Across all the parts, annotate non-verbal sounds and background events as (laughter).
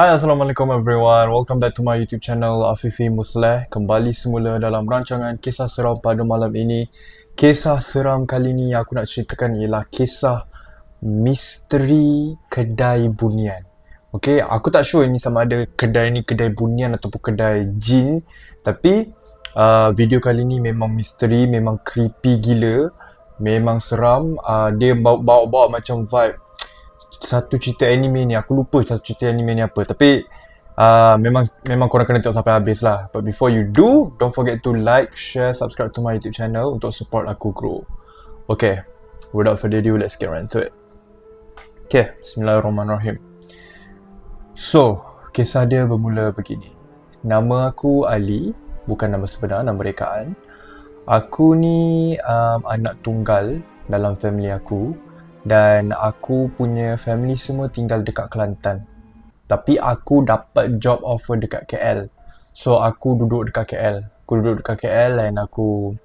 Hai Assalamualaikum everyone. Welcome back to my YouTube channel Afifi Musleh. Kembali semula dalam rancangan Kisah Seram pada malam ini. Kisah seram kali ini aku nak ceritakan ialah Kisah Misteri Kedai Bunian. Okay, aku tak sure ini sama ada kedai ni kedai bunian ataupun kedai jin Tapi uh, video kali ni memang misteri, memang creepy gila Memang seram. Uh, Dia bawa-bawa macam vibe satu cerita anime ni aku lupa satu cerita anime ni apa. Tapi uh, memang memang korang kena tengok sampai habis lah. But before you do don't forget to like share subscribe to my youtube channel untuk support aku grow. Okay without further ado let's get right into it. Okay bismillahirrahmanirrahim. So kisah dia bermula begini. Nama aku Ali bukan nama sebenar nama rekaan. Aku ni um, anak tunggal dalam family aku dan aku punya family semua tinggal dekat Kelantan. Tapi aku dapat job offer dekat KL. So aku duduk dekat KL. Aku duduk dekat KL dan aku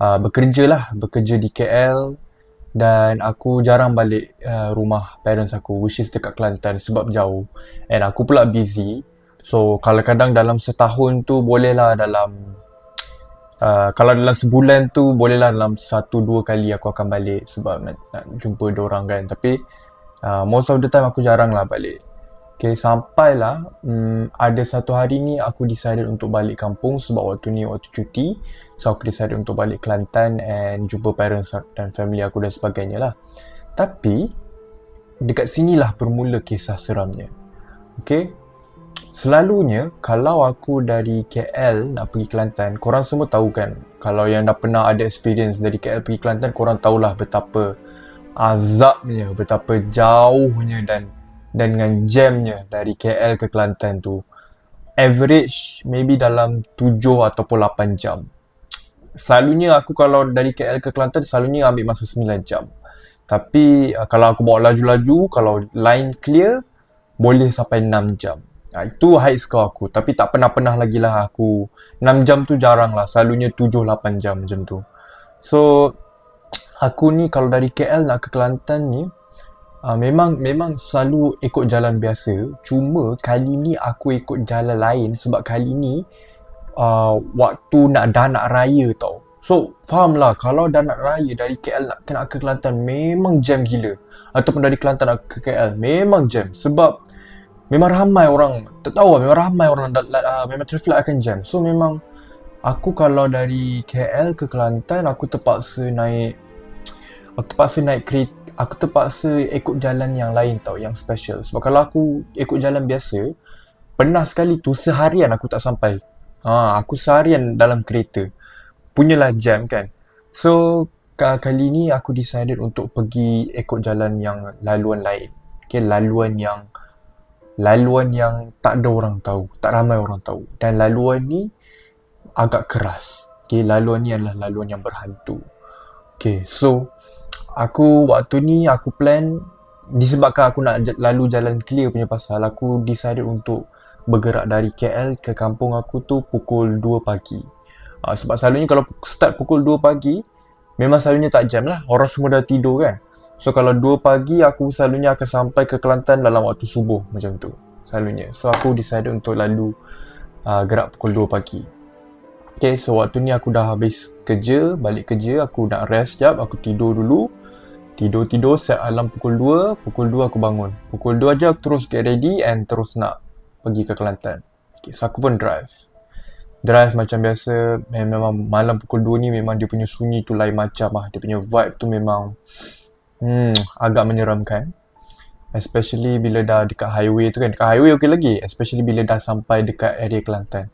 uh, bekerja lah. Bekerja di KL dan aku jarang balik uh, rumah parents aku which is dekat Kelantan sebab jauh. And aku pula busy. So kalau kadang dalam setahun tu bolehlah dalam Uh, kalau dalam sebulan tu bolehlah dalam satu dua kali aku akan balik sebab nak, nak jumpa orang kan. Tapi uh, most of the time aku jarang lah balik. Okay sampailah um, ada satu hari ni aku decided untuk balik kampung sebab waktu ni waktu cuti. So aku decided untuk balik Kelantan and jumpa parents dan family aku dan sebagainya lah. Tapi dekat sinilah bermula kisah seramnya. Okay Selalunya kalau aku dari KL nak pergi Kelantan, korang semua tahu kan kalau yang dah pernah ada experience dari KL pergi Kelantan, korang tahulah betapa azabnya, betapa jauhnya dan dan dengan jamnya dari KL ke Kelantan tu. Average maybe dalam 7 ataupun 8 jam. Selalunya aku kalau dari KL ke Kelantan selalunya ambil masa 9 jam. Tapi uh, kalau aku bawa laju-laju, kalau line clear boleh sampai 6 jam. Ha, itu high score aku. Tapi tak pernah-pernah lagi lah aku. 6 jam tu jarang lah. Selalunya 7-8 jam macam tu. So, aku ni kalau dari KL nak ke Kelantan ni, uh, memang memang selalu ikut jalan biasa. Cuma kali ni aku ikut jalan lain sebab kali ni uh, waktu nak dah nak raya tau. So, faham lah kalau dah nak raya dari KL nak, ke Kelantan memang jam gila. Ataupun dari Kelantan nak ke KL memang jam. Sebab memang ramai orang tak tahu lah memang ramai orang uh, memang traffic light akan jam. So memang aku kalau dari KL ke Kelantan aku terpaksa naik aku terpaksa naik kereta aku terpaksa ikut jalan yang lain tau yang special. Sebab kalau aku ikut jalan biasa pernah sekali tu seharian aku tak sampai. Ha, aku seharian dalam kereta. Punyalah jam kan. So kali ni aku decided untuk pergi ikut jalan yang laluan lain. Okay, laluan yang laluan yang tak ada orang tahu, tak ramai orang tahu. Dan laluan ni agak keras. Okay, laluan ni adalah laluan yang berhantu. Okay, so aku waktu ni aku plan disebabkan aku nak lalu jalan clear punya pasal aku decided untuk bergerak dari KL ke kampung aku tu pukul 2 pagi. Uh, sebab selalunya kalau start pukul 2 pagi memang selalunya tak jam lah. Orang semua dah tidur kan. So kalau 2 pagi aku selalunya akan sampai ke Kelantan dalam waktu subuh macam tu selalunya. So aku decided untuk lalu uh, gerak pukul 2 pagi. Okay so waktu ni aku dah habis kerja, balik kerja, aku nak rest sekejap, aku tidur dulu. Tidur-tidur set alarm pukul 2, pukul 2 aku bangun. Pukul 2 aja aku terus get ready and terus nak pergi ke Kelantan. Okay, so aku pun drive. Drive macam biasa, memang malam pukul 2 ni memang dia punya sunyi tu lain macam lah. Dia punya vibe tu memang Hmm, agak menyeramkan. Especially bila dah dekat highway tu kan. Dekat highway okey lagi. Especially bila dah sampai dekat area Kelantan.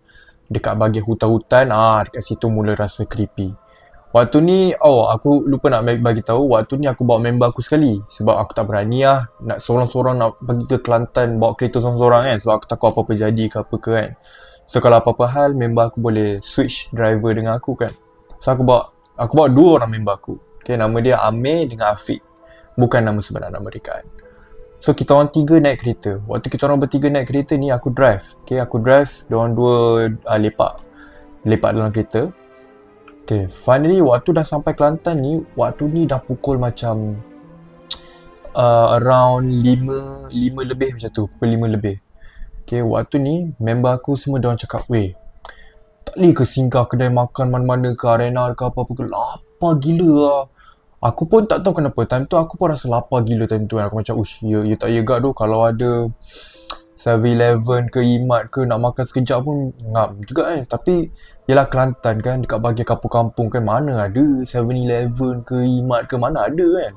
Dekat bahagian hutan-hutan, ah dekat situ mula rasa creepy. Waktu ni, oh aku lupa nak bagi tahu. Waktu ni aku bawa member aku sekali. Sebab aku tak berani lah nak seorang-seorang nak pergi ke Kelantan bawa kereta seorang-seorang kan. Sebab aku takut apa-apa jadi ke apa ke kan. So kalau apa-apa hal, member aku boleh switch driver dengan aku kan. So aku bawa, aku bawa dua orang member aku. Okay, nama dia Amir dengan Afiq bukan nama sebenar nama kan. So kita orang tiga naik kereta. Waktu kita orang bertiga naik kereta ni aku drive. Okay aku drive, dia orang dua uh, lepak. Lepak dalam kereta. Okay, finally waktu dah sampai Kelantan ni, waktu ni dah pukul macam uh, around lima, lima lebih macam tu, pukul lima lebih. Okay, waktu ni member aku semua dia orang cakap, weh, tak boleh ke singgah kedai makan mana-mana ke arena ke apa-apa ke. Lapar gila lah. Aku pun tak tahu kenapa. Time tu aku pun rasa lapar gila time tu. Aku macam, ush, ya, ya tak ya gak tu. Kalau ada 7-Eleven ke Imat ke nak makan sekejap pun ngam juga kan. Tapi, yelah Kelantan kan dekat bahagian kampung-kampung kan mana ada 7-Eleven ke Imat ke mana ada kan.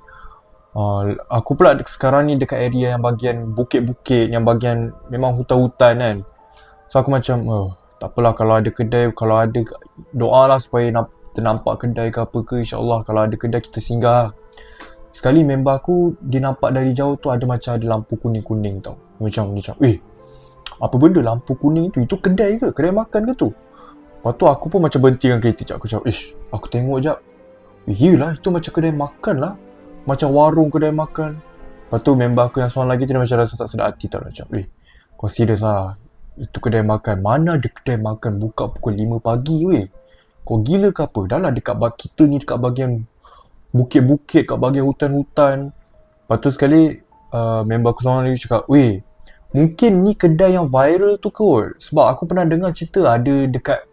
Uh, aku pula sekarang ni dekat area yang bahagian bukit-bukit, yang bahagian memang hutan-hutan kan. So aku macam, oh, tak apalah kalau ada kedai, kalau ada doa lah supaya nak ternampak kedai ke apa ke insyaAllah kalau ada kedai kita singgah. Sekali member aku dia nampak dari jauh tu ada macam ada lampu kuning-kuning tau. Macam macam, eh apa benda lampu kuning tu? Itu kedai ke? Kedai makan ke tu? Lepas tu aku pun macam berhenti dengan kereta Aku cakap, ish, aku tengok jap. Yelah, itu macam kedai makan lah macam warung kedai makan. Lepas tu member aku yang seorang lagi tu dia macam rasa tak sedap hati tau. Macam, eh, kau serius lah. Itu kedai makan. Mana ada kedai makan buka pukul 5 pagi weh. Kau gila ke apa? Dah lah dekat kita ni dekat bahagian bukit-bukit, kat bahagian hutan-hutan. Lepas tu sekali, uh, member aku seorang lagi cakap, weh, mungkin ni kedai yang viral tu kot. Sebab aku pernah dengar cerita ada dekat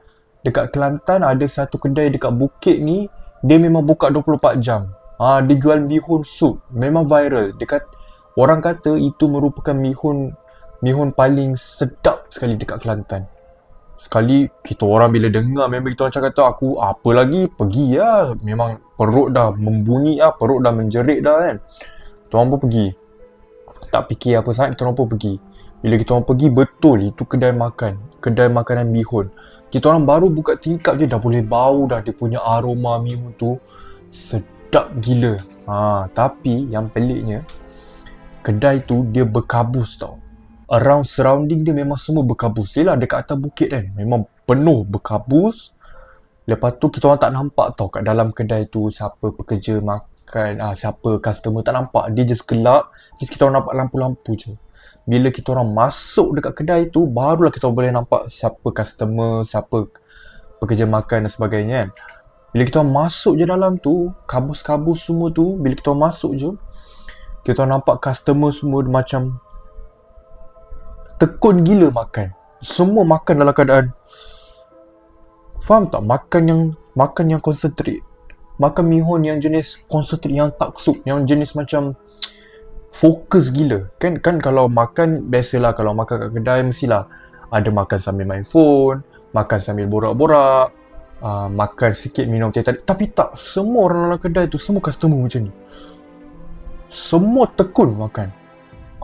dekat Kelantan ada satu kedai dekat bukit ni, dia memang buka 24 jam. Ah, dia jual mihun soup. Memang viral. Dekat orang kata itu merupakan mihun mihun paling sedap sekali dekat Kelantan. Sekali kita orang bila dengar memang kita orang cakap tu aku apa lagi pergi lah. Memang perut dah membunyi lah. Perut dah menjerit dah kan. Kita orang pun pergi. Tak fikir apa sangat kita orang pun pergi. Bila kita orang pergi betul itu kedai makan. Kedai makanan mihun. Kita orang baru buka tingkap je dah boleh bau dah dia punya aroma mihun tu. Sedap gila. Ha, tapi yang peliknya kedai tu dia berkabus tau. Around surrounding dia memang semua berkabus. Yelah dekat atas bukit kan. Memang penuh berkabus. Lepas tu kita orang tak nampak tau kat dalam kedai tu siapa pekerja makan, ah, siapa customer tak nampak. Dia just gelap. Just kita orang nampak lampu-lampu je. Bila kita orang masuk dekat kedai tu, barulah kita boleh nampak siapa customer, siapa pekerja makan dan sebagainya kan. Bila kita masuk je dalam tu, kabus-kabus semua tu, bila kita masuk je, kita nampak customer semua macam tekun gila makan. Semua makan dalam keadaan Faham tak? Makan yang makan yang concentrate. Makan mihun yang jenis concentrate yang tak sup, yang jenis macam fokus gila. Kan kan kalau makan biasalah kalau makan kat kedai mestilah ada makan sambil main phone, makan sambil borak-borak, uh, makan sikit minum teh tarik tapi tak semua orang dalam kedai tu semua customer macam ni semua tekun makan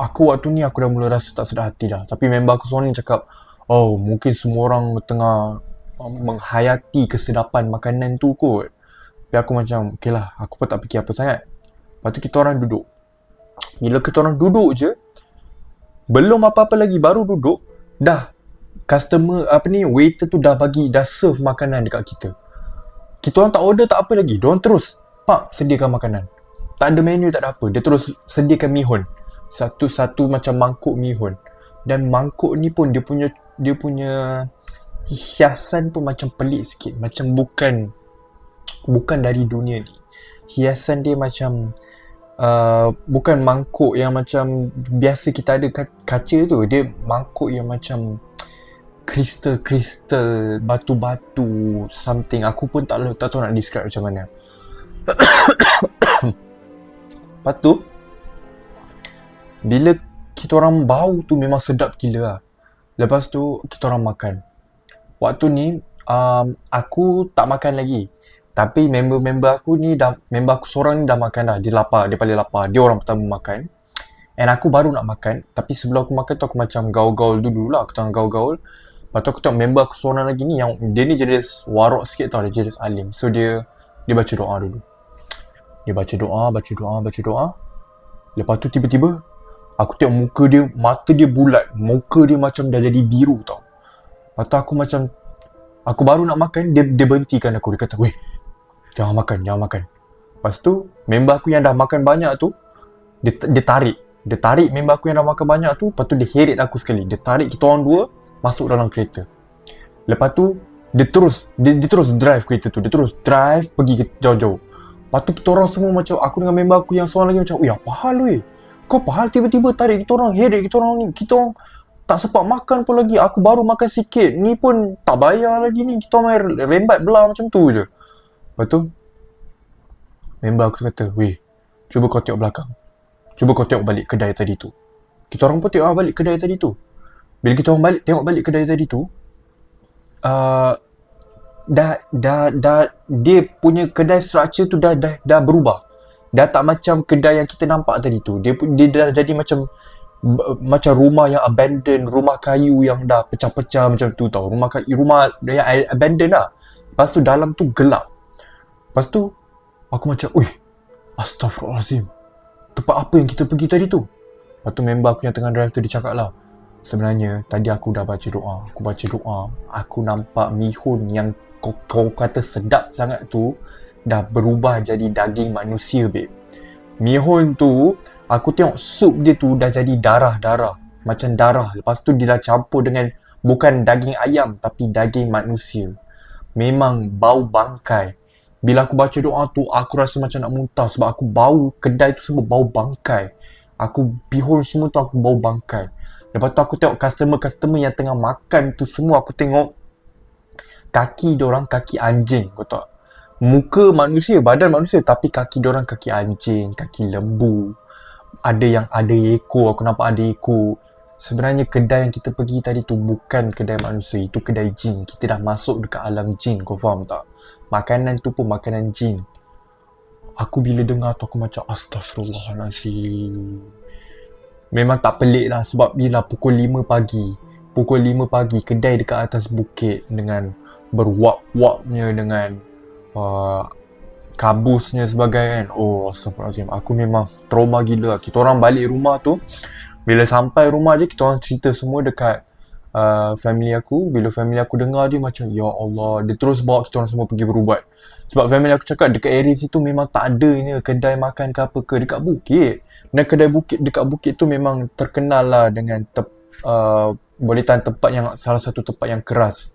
aku waktu ni aku dah mula rasa tak sedar hati dah tapi member aku seorang ni cakap oh mungkin semua orang tengah uh, menghayati kesedapan makanan tu kot tapi aku macam okey lah aku pun tak fikir apa sangat lepas tu kita orang duduk bila kita orang duduk je belum apa-apa lagi baru duduk dah customer apa ni waiter tu dah bagi dah serve makanan dekat kita. Kita orang tak order tak apa lagi. Dia orang terus pak sediakan makanan. Tak ada menu tak ada apa. Dia terus sediakan mihun. Satu-satu macam mangkuk mihun. Dan mangkuk ni pun dia punya dia punya hiasan pun macam pelik sikit. Macam bukan bukan dari dunia ni. Hiasan dia macam uh, bukan mangkuk yang macam biasa kita ada kaca tu. Dia mangkuk yang macam kristal-kristal, batu-batu, something. Aku pun tak, tak tahu nak describe macam mana. (coughs) Lepas tu, bila kita orang bau tu memang sedap gila lah. Lepas tu, kita orang makan. Waktu ni, um, aku tak makan lagi. Tapi member-member aku ni, dah, member aku seorang ni dah makan dah. Dia lapar, dia paling lapar. Dia orang pertama makan. And aku baru nak makan. Tapi sebelum aku makan tu, aku macam gaul-gaul dulu lah. Aku tengah gaul-gaul. Lepas tu aku tengok member aku seorang lagi ni yang dia ni jenis warok sikit tau, dia jenis alim. So dia dia baca doa dulu. Dia baca doa, baca doa, baca doa. Lepas tu tiba-tiba aku tengok muka dia, mata dia bulat. Muka dia macam dah jadi biru tau. Tu aku macam aku baru nak makan, dia dia berhentikan aku. Dia kata, "Weh, jangan makan, jangan makan." Lepas tu member aku yang dah makan banyak tu dia, dia tarik. Dia tarik member aku yang dah makan banyak tu, lepas tu dia heret aku sekali. Dia tarik kita orang dua, masuk dalam kereta. Lepas tu dia terus dia, dia terus drive kereta tu. Dia terus drive pergi ke jauh-jauh. Lepas tu kita orang semua macam aku dengan member aku yang seorang lagi macam, "Oi, apa hal weh? Kau apa hal tiba-tiba tarik kita orang, heret kita orang ni? Kita orang tak sempat makan pun lagi. Aku baru makan sikit. Ni pun tak bayar lagi ni. Kita main rembat belah macam tu je. Lepas tu, member aku kata, weh, cuba kau tengok belakang. Cuba kau tengok balik kedai tadi tu. Kita orang pun tengok ah, balik kedai tadi tu. Bila kita orang balik, tengok balik kedai tadi tu, uh, dah, dah, dah, dia punya kedai structure tu dah, dah, dah berubah. Dah tak macam kedai yang kita nampak tadi tu. Dia, dia dah jadi macam macam rumah yang abandon, rumah kayu yang dah pecah-pecah macam tu tau. Rumah kayu, rumah yang abandon lah. Lepas tu dalam tu gelap. Lepas tu aku macam, "Ui, astagfirullahalazim. Tempat apa yang kita pergi tadi tu?" Lepas tu member aku yang tengah drive tu dia cakap lah, "Sebenarnya tadi aku dah baca doa. Aku baca doa, aku nampak mihun yang kau, kau kata sedap sangat tu dah berubah jadi daging manusia, babe. Mihun tu aku tengok sup dia tu dah jadi darah-darah. Macam darah. Lepas tu dia dah campur dengan bukan daging ayam tapi daging manusia. Memang bau bangkai. Bila aku baca doa tu, aku rasa macam nak muntah sebab aku bau kedai tu semua bau bangkai. Aku bihun semua tu aku bau bangkai. Lepas tu aku tengok customer-customer yang tengah makan tu semua aku tengok kaki orang kaki anjing. Kau tahu Muka manusia, badan manusia tapi kaki orang kaki anjing, kaki lembu. Ada yang ada ekor aku nampak ada ekor. Sebenarnya kedai yang kita pergi tadi tu bukan kedai manusia itu kedai jin. Kita dah masuk dekat alam jin kau faham tak? Makanan tu pun makanan jin. Aku bila dengar tu aku macam astagfirullahalazim memang tak pelik lah sebab bila pukul 5 pagi pukul 5 pagi kedai dekat atas bukit dengan berwak-waknya dengan uh, kabusnya sebagai kan? Oh astagfirullahaladzim. Aku memang trauma gila. Kita orang balik rumah tu bila sampai rumah je kita orang cerita semua dekat uh, family aku. Bila family aku dengar dia macam ya Allah. Dia terus bawa kita orang semua pergi berubat. Sebab family aku cakap dekat area situ memang tak ada ni kedai makan ke apa ke dekat bukit. Dan kedai bukit dekat bukit tu memang terkenal lah dengan tep, uh, boleh tempat yang salah satu tempat yang keras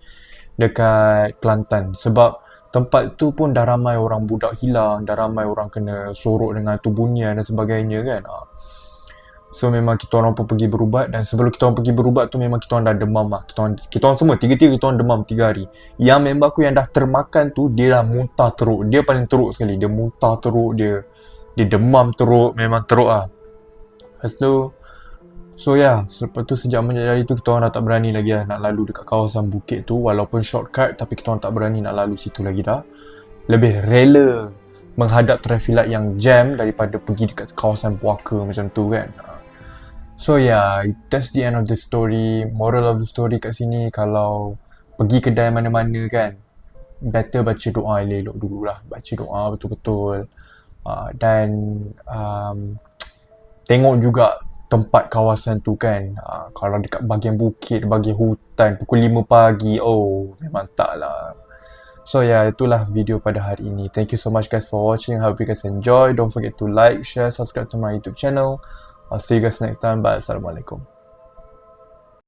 dekat Kelantan. Sebab tempat tu pun dah ramai orang budak hilang, dah ramai orang kena sorok dengan tu bunyian dan sebagainya kan. Ha. So memang kita orang pun pergi berubat dan sebelum kita orang pergi berubat tu memang kita orang dah demam lah. Kita orang, kita orang semua, tiga-tiga kita orang demam tiga hari. Yang member aku yang dah termakan tu, dia dah muntah teruk. Dia paling teruk sekali. Dia muntah teruk, dia dia demam teruk, memang teruk lah. Lepas tu, So yeah, selepas tu sejak menjadi itu kita orang dah tak berani lagi lah nak lalu dekat kawasan bukit tu walaupun shortcut tapi kita orang tak berani nak lalu situ lagi dah. Lebih rela menghadap traffic light yang jam daripada pergi dekat kawasan puaka macam tu kan. So yeah, that's the end of the story. Moral of the story kat sini kalau pergi kedai mana-mana kan better baca doa elok dulu lah. Baca doa betul-betul. Uh, dan um, tengok juga tempat kawasan tu kan. Uh, kalau dekat bahagian bukit bahagian hutan pukul 5 pagi. Oh memang tak lah. So yeah itulah video pada hari ini. Thank you so much guys for watching. Hope you guys enjoy. Don't forget to like share subscribe to my youtube channel. I'll see you guys next time. Bye. Assalamualaikum